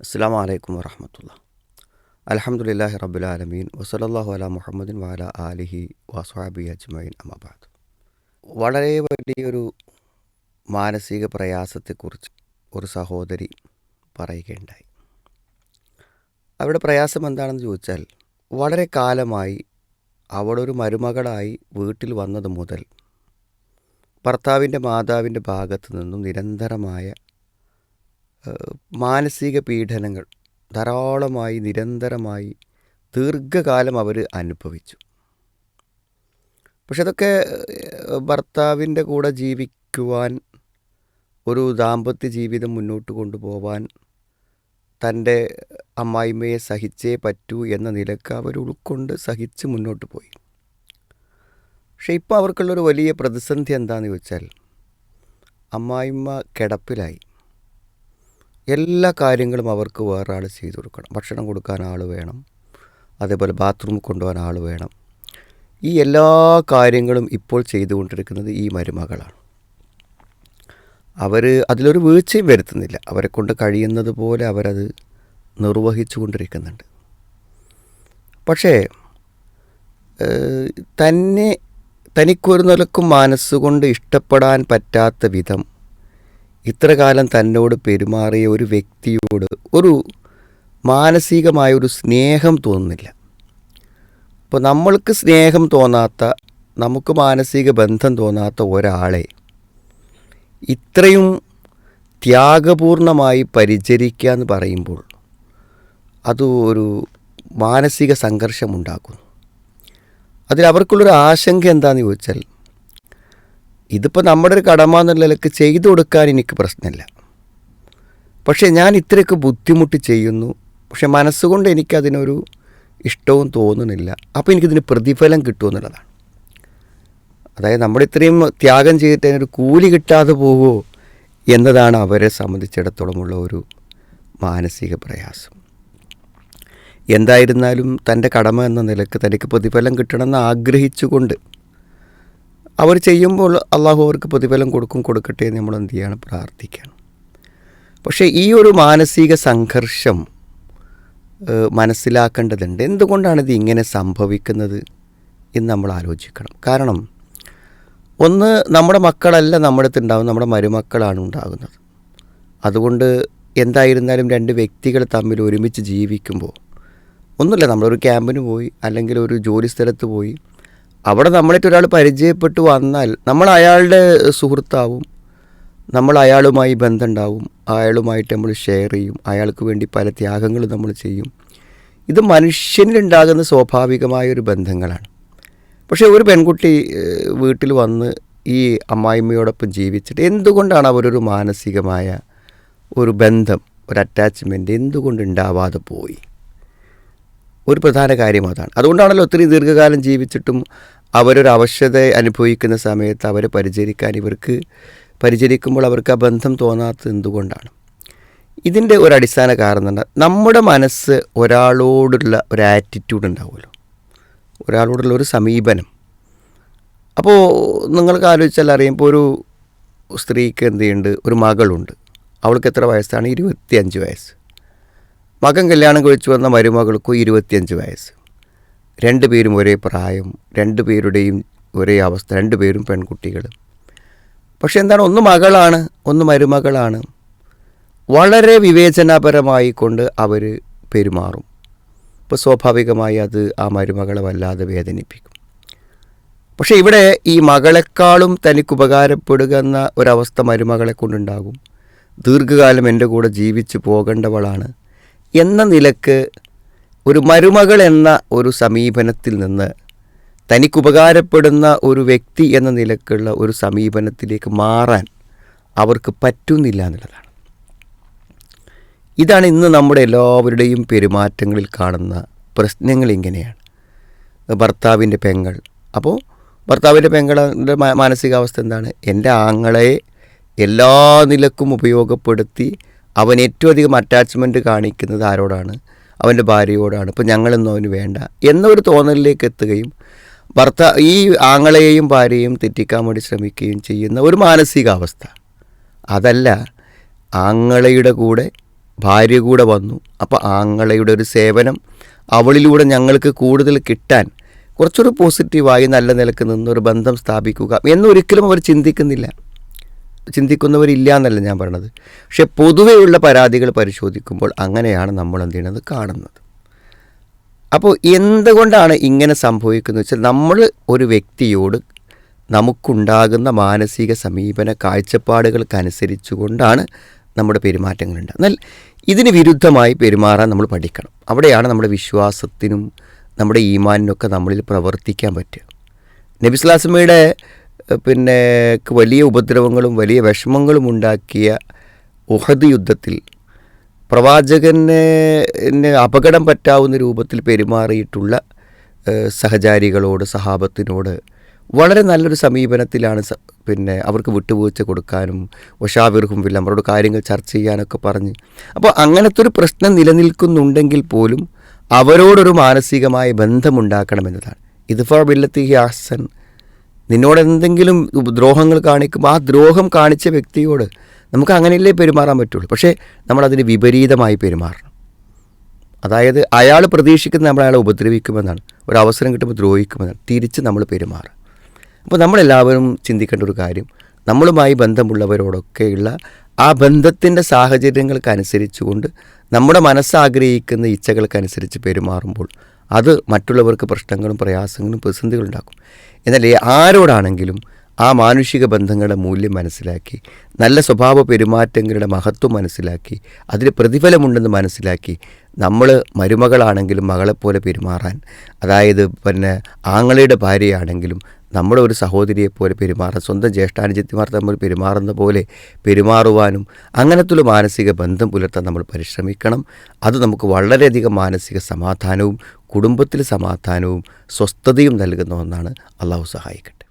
അസ്സാം വലൈക്കും വറഹമത്തുള്ള അലഹമുല്ലാഹി റബുലാലമീൻ വസലല്ലാഹു അല മുഹമ്മദിൻ വാല ആലിഹി വസ്വാബി അജ്മൈൻ അമബാദ് വളരെ വലിയൊരു മാനസിക പ്രയാസത്തെക്കുറിച്ച് ഒരു സഹോദരി പറയുകയുണ്ടായി. അവരുടെ പ്രയാസം എന്താണെന്ന് ചോദിച്ചാൽ വളരെ കാലമായി അവളൊരു മരുമകളായി വീട്ടിൽ വന്നത് മുതൽ ഭർത്താവിന്റെ മാതാവിന്റെ ഭാഗത്തു നിന്നും നിരന്തരമായ മാനസിക പീഡനങ്ങൾ ധാരാളമായി നിരന്തരമായി ദീർഘകാലം അവർ അനുഭവിച്ചു. പക്ഷെ അതൊക്കെ ഭർത്താവിന്റെ കൂടെ ജീവിക്കുവാൻ ഒരു ദാമ്പത്യ ജീവിതം മുന്നോട്ട് കൊണ്ടുപോവാൻ തന്റെ അമ്മായിമ്മയെ സഹിച്ചേ പറ്റൂ എന്ന നിലയ്ക്ക് അവർ ഉൾക്കൊണ്ട് സഹിച്ച് മുന്നോട്ട് പോയി. പക്ഷെ ഇപ്പോൾ അവർക്കുള്ളൊരു വലിയ പ്രതിസന്ധി എന്താണെന്ന് ചോദിച്ചാൽ അമ്മായിമ്മ കിടപ്പിലായി. എല്ലാ കാര്യങ്ങളും അവർക്ക് വേറെ ആൾ ചെയ്തു കൊടുക്കണം. ഭക്ഷണം കൊടുക്കാൻ ആൾ വേണം. അതേപോലെ ബാത്റൂമിൽ കൊണ്ടുപോകാൻ ആൾ വേണം. ഈ എല്ലാ കാര്യങ്ങളും ഇപ്പോൾ ചെയ്തുകൊണ്ടിരിക്കുന്നത് ഈ മരുമകളാണ്. അവർ അതിലൊരു വീഴ്ചയും വരുത്തുന്നില്ല. അവരെ കൊണ്ട് കഴിയുന്നത് പോലെ അവരത് നിർവഹിച്ചു കൊണ്ടിരിക്കുന്നുണ്ട്. പക്ഷേ തന്നെ തനിക്കൊരു നിലക്കും മനസ്സുകൊണ്ട് ഇഷ്ടപ്പെടാൻ പറ്റാത്ത വിധം ഇത്ര കാലം തന്നോട് പെരുമാറിയ ഒരു വ്യക്തിയോട് ഒരു മാനസികമായ ഒരു സ്നേഹം തോന്നുന്നില്ല. അപ്പോൾ നമ്മൾക്ക് സ്നേഹം തോന്നാത്ത നമുക്ക് മാനസിക ബന്ധം തോന്നാത്ത ഒരാളെ ഇത്രയും ത്യാഗപൂർണമായി പരിചരിക്കുക എന്ന് പറയുമ്പോൾ അത് ഒരു മാനസിക സംഘർഷമുണ്ടാക്കുന്നു. അതിൽ അവർക്കുള്ളൊരു ആശങ്ക എന്താണെന്ന് ചോദിച്ചാൽ ഇതിപ്പോൾ നമ്മുടെ ഒരു കടമ എന്നുള്ള നിലയ്ക്ക് ചെയ്തു കൊടുക്കാൻ എനിക്ക് പ്രശ്നമില്ല. പക്ഷേ ഞാൻ ഇത്രയൊക്കെ ബുദ്ധിമുട്ട് ചെയ്യുന്നു. പക്ഷെ മനസ്സുകൊണ്ട് എനിക്കതിനൊരു ഇഷ്ടവും തോന്നുന്നില്ല. അപ്പോൾ എനിക്കിതിന് പ്രതിഫലം കിട്ടുമെന്നുള്ളതാണ് അതായത് നമ്മൾ ഇത്രയും ത്യാഗം ചെയ്തിട്ട് അതിനൊരു കൂലി കിട്ടാതെ പോകുമോ എന്നതാണ് അവരെ സംബന്ധിച്ചിടത്തോളമുള്ള ഒരു മാനസിക പ്രയാസം. എന്തായിരുന്നാലും തന്റെ കടമ എന്ന നിലയ്ക്ക് തനിക്ക് പ്രതിഫലം കിട്ടണമെന്ന് ആഗ്രഹിച്ചുകൊണ്ട് അവർ ചെയ്യുമ്പോൾ അള്ളാഹു അവർക്ക് പ്രതിഫലം കൊടുക്കും കൊടുക്കട്ടെ എന്ന് നമ്മൾ എന്ത് ചെയ്യണം? പ്രാർത്ഥിക്കണം. പക്ഷേ ഈ ഒരു മാനസിക സംഘർഷം മനസ്സിലാക്കേണ്ടതുണ്ട്. എന്തുകൊണ്ടാണ് ഇത് ഇങ്ങനെ സംഭവിക്കുന്നത് എന്ന് നമ്മൾ ആലോചിക്കണം. കാരണം ഒന്ന് നമ്മുടെ മക്കളല്ല നമ്മുടെ അടുത്ത് നമ്മുടെ മരുമക്കളാണ് ഉണ്ടാകുന്നത്. അതുകൊണ്ട് എന്തായിരുന്നാലും രണ്ട് വ്യക്തികൾ തമ്മിൽ ഒരുമിച്ച് ജീവിക്കുമ്പോൾ ഒന്നുമില്ല നമ്മളൊരു ക്യാമ്പിന് പോയി അല്ലെങ്കിൽ ഒരു ജോലി സ്ഥലത്ത് പോയി അവിടെ നമ്മളായിട്ട് ഒരാൾ പരിചയപ്പെട്ട് വന്നാൽ നമ്മൾ അയാളുടെ സുഹൃത്താവും. നമ്മൾ അയാളുമായി ബന്ധമുണ്ടാവും. അയാളുമായിട്ട് നമ്മൾ ഷെയർ ചെയ്യും. അയാൾക്ക് വേണ്ടി പല ത്യാഗങ്ങൾ നമ്മൾ ചെയ്യും. ഇത് മനുഷ്യനിലുണ്ടാകുന്ന സ്വാഭാവികമായ ഒരു ബന്ധങ്ങളാണ്. പക്ഷേ ഒരു പെൺകുട്ടി വീട്ടിൽ വന്ന് ഈ അമ്മായിമ്മയോടൊപ്പം ജീവിച്ചിട്ട് എന്തുകൊണ്ടാണ് അവരൊരു മാനസികമായ ഒരു ബന്ധം ഒരു അറ്റാച്ച്മെന്റ് എന്തുകൊണ്ട് ഉണ്ടാവാതെ പോയി? ഒരു പ്രധാന കാര്യം അതാണ്. അതുകൊണ്ടാണല്ലോ ഒത്തിരി ദീർഘകാലം ജീവിച്ചിട്ടും അവരൊരു അവശത അനുഭവിക്കുന്ന സമയത്ത് അവരെ പരിചരിക്കാൻ ഇവർക്ക് പരിചരിക്കുമ്പോൾ അവർക്ക് ആ ബന്ധം തോന്നാത്തത് എന്തുകൊണ്ടാണ്? ഇതിന്റെ ഒരു അടിസ്ഥാന കാരണം എന്താ? നമ്മുടെ മനസ്സ് ഒരാളോടുള്ള ഒരു ആറ്റിറ്റ്യൂഡ് ഉണ്ടാവുമല്ലോ. ഒരാളോടുള്ള ഒരു സമീപനം. അപ്പോൾ നിങ്ങൾക്ക് ആലോചിച്ചാൽ അറിയുമ്പോൾ ഒരു സ്ത്രീക്ക് എന്ത് ചെയ്യുന്നുണ്ട്? ഒരു മകളുണ്ട്. അവൾക്ക് എത്ര വയസ്സാണ്? ഇരുപത്തിയഞ്ച് വയസ്സ്. മകൻ കല്യാണം കഴിച്ചു വന്ന മരുമകൾക്കും ഇരുപത്തിയഞ്ച് വയസ്സ്. രണ്ടുപേരും ഒരേ പ്രായം രണ്ടുപേരുടെയും ഒരേ അവസ്ഥ രണ്ടുപേരും പെൺകുട്ടികൾ. പക്ഷെ എന്താണ്? ഒന്ന് മകളാണ് ഒന്ന് മരുമകളാണ്. വളരെ വിവേചനാപരമായി കൊണ്ട് അവർ പെരുമാറും. ഇപ്പോൾ സ്വാഭാവികമായി അത് ആ മരുമകളെ വല്ലാതെ വേദനിപ്പിക്കും. പക്ഷേ ഇവിടെ ഈ മകളെക്കാളും തനിക്ക് ഉപകാരപ്പെടുക എന്ന ഒരവസ്ഥ മരുമകളെ കൊണ്ടുണ്ടാകും. ദീർഘകാലം എന്റെ കൂടെ ജീവിച്ചു പോകേണ്ടവളാണ് എന്ന നിലയ്ക്ക് ഒരു മരുമകൾ എന്ന ഒരു സമീപനത്തിൽ നിന്ന് തനിക്ക് ഉപകാരപ്പെടുന്ന ഒരു വ്യക്തി എന്ന നിലക്കുള്ള ഒരു സമീപനത്തിലേക്ക് മാറാൻ അവർക്ക് പറ്റുന്നില്ല എന്നുള്ളതാണ്. ഇതാണ് ഇന്ന് നമ്മുടെ എല്ലാവരുടെയും പെരുമാറ്റങ്ങളിൽ കാണുന്ന പ്രശ്നങ്ങൾ ഇങ്ങനെയാണ്. ഭർത്താവിന്റെ പെങ്ങൾ. അപ്പോൾ ഭർത്താവിന്റെ പെങ്ങളുടെ മാനസികാവസ്ഥ എന്താണ്? എന്റെ ആങ്ങളെ എല്ലാ നിലക്കും ഉപയോഗപ്പെടുത്തി അവൻ ഏറ്റവും അധികം അറ്റാച്ച്മെന്റ് കാണിക്കുന്നത് ആരോടാണ്? അവന്റെ ഭാര്യയോടാണ്. ഇപ്പം ഞങ്ങളൊന്നും അവന് വേണ്ട. എന്നൊരു തോന്നലിലേക്ക് എത്തുകയും ഭർത്താ ഈ ആങ്ങളെയും ഭാര്യയും തെറ്റിക്കാൻ വേണ്ടി ശ്രമിക്കുകയും ചെയ്യുന്ന ഒരു മാനസികാവസ്ഥ. അതല്ല ആങ്ങളയുടെ കൂടെ ഭാര്യ കൂടെ വന്നു. അപ്പോൾ ആങ്ങളയുടെ ഒരു സേവനം അവളിലൂടെ ഞങ്ങൾക്ക് കൂടുതൽ കിട്ടാൻ കുറച്ചൊരു പോസിറ്റീവായി നല്ല നിലയ്ക്ക് നിന്നൊരു ബന്ധം സ്ഥാപിക്കുക എന്നൊരിക്കലും അവർ ചിന്തിക്കുന്നില്ല. ചിന്തിക്കുന്നവരില്ല എന്നല്ല ഞാൻ പറയണത്. പക്ഷെ പൊതുവെയുള്ള പരാതികൾ പരിശോധിക്കുമ്പോൾ അങ്ങനെയാണ് നമ്മൾ എന്ത് ചെയ്യുന്നത് കാണുന്നത്. അപ്പോൾ എന്തുകൊണ്ടാണ് ഇങ്ങനെ സംഭവിക്കുന്നത് വെച്ചാൽ നമ്മൾ ഒരു വ്യക്തിയോട് നമുക്കുണ്ടാകുന്ന മാനസിക സമീപന കാഴ്ചപ്പാടുകൾക്കനുസരിച്ചുകൊണ്ടാണ് നമ്മുടെ പെരുമാറ്റങ്ങളുണ്ട്. എന്നാൽ ഇതിന് വിരുദ്ധമായി പെരുമാറാൻ നമ്മൾ പഠിക്കണം. അവിടെയാണ് നമ്മുടെ വിശ്വാസത്തിനും നമ്മുടെ ഈമാനിനൊക്കെ നമ്മളിൽ പ്രവർത്തിക്കാൻ പറ്റുക. നബിസ്ലാസ്മയുടെ പിന്നെ വലിയ ഉപദ്രവങ്ങളും വലിയ വിഷമങ്ങളും ഉണ്ടാക്കിയ ഉഹദ് യുദ്ധത്തിൽ പ്രവാചകനെ അപകടം പറ്റാവുന്ന രൂപത്തിൽ പെരുമാറിയിട്ടുള്ള സഹചാരികളോട് സഹാബത്തിനോട് വളരെ നല്ലൊരു സമീപനത്തിലാണ് പിന്നെ അവർക്ക് വിട്ടുവീഴ്ച കൊടുക്കാനും വശാവിർഹും വില്ല അവരോട് കാര്യങ്ങൾ ചർച്ച ചെയ്യാനൊക്കെ പറഞ്ഞ്. അപ്പോൾ അങ്ങനത്തെ ഒരു പ്രശ്നം നിലനിൽക്കുന്നുണ്ടെങ്കിൽ പോലും അവരോടൊരു മാനസികമായ ബന്ധമുണ്ടാക്കണമെന്നതാണ്. ഇദ്ഫാ ബില്ലത്തി ഹാസൻ നിന്നോട് എന്തെങ്കിലും ദ്രോഹങ്ങൾ കാണിക്കുമ്പോൾ ആ ദ്രോഹം കാണിച്ച വ്യക്തിയോട് നമുക്ക് അങ്ങനെയല്ലേ പെരുമാറാൻ പറ്റുള്ളൂ? പക്ഷേ നമ്മളതിന് വിപരീതമായി പെരുമാറണം. അതായത് അയാൾ പ്രതീക്ഷിക്കുന്നത് നമ്മൾ അയാളെ ഉപദ്രവിക്കുമെന്നാണ് ഒരു അവസരം കിട്ടുമ്പോൾ ദ്രോഹിക്കുമെന്നാണ് തിരിച്ച് നമ്മൾ പെരുമാറുക. അപ്പോൾ നമ്മളെല്ലാവരും ചിന്തിക്കേണ്ട ഒരു കാര്യം നമ്മളുമായി ബന്ധമുള്ളവരോടൊക്കെയുള്ള ആ ബന്ധത്തിന്റെ സാഹചര്യങ്ങൾക്കനുസരിച്ചുകൊണ്ട് നമ്മുടെ മനസ്സാഗ്രഹിക്കുന്ന ഇച്ഛകൾക്കനുസരിച്ച് പെരുമാറുമ്പോൾ അത് മറ്റുള്ളവർക്ക് പ്രശ്നങ്ങളും പ്രയാസങ്ങളും പ്രതിസന്ധികളും ഉണ്ടാക്കും എന്നാൽ ആരോടാണെങ്കിലും ആ മാനുഷിക ബന്ധങ്ങളുടെ മൂല്യം മനസ്സിലാക്കി നല്ല സ്വഭാവ പെരുമാറ്റങ്ങളുടെ മഹത്വം മനസ്സിലാക്കി അതിന് പ്രതിഫലമുണ്ടെന്ന് മനസ്സിലാക്കി നമ്മൾ മരുമകളാണെങ്കിലും മകളെപ്പോലെ പെരുമാറാൻ അതായത് പിന്നെ ആങ്ങളയുടെ ഭാര്യയാണെങ്കിലും നമ്മുടെ ഒരു സഹോദരിയെപ്പോലെ പെരുമാറാൻ സ്വന്തം ജ്യേഷ്ഠാനുജത്തിമാർ തമ്മിൽ പെരുമാറുന്ന പോലെ പെരുമാറുവാനും അങ്ങനത്തെ ഒരു മാനസിക ബന്ധം പുലർത്താൻ നമ്മൾ പരിശ്രമിക്കണം. അത് നമുക്ക് വളരെയധികം മാനസിക സമാധാനവും കുടുംബത്തിൽ സമാധാനവും സ്വസ്ഥതയും നൽകുന്ന ഒന്നാണ്. അള്ളാഹു സഹായിക്കട്ടെ.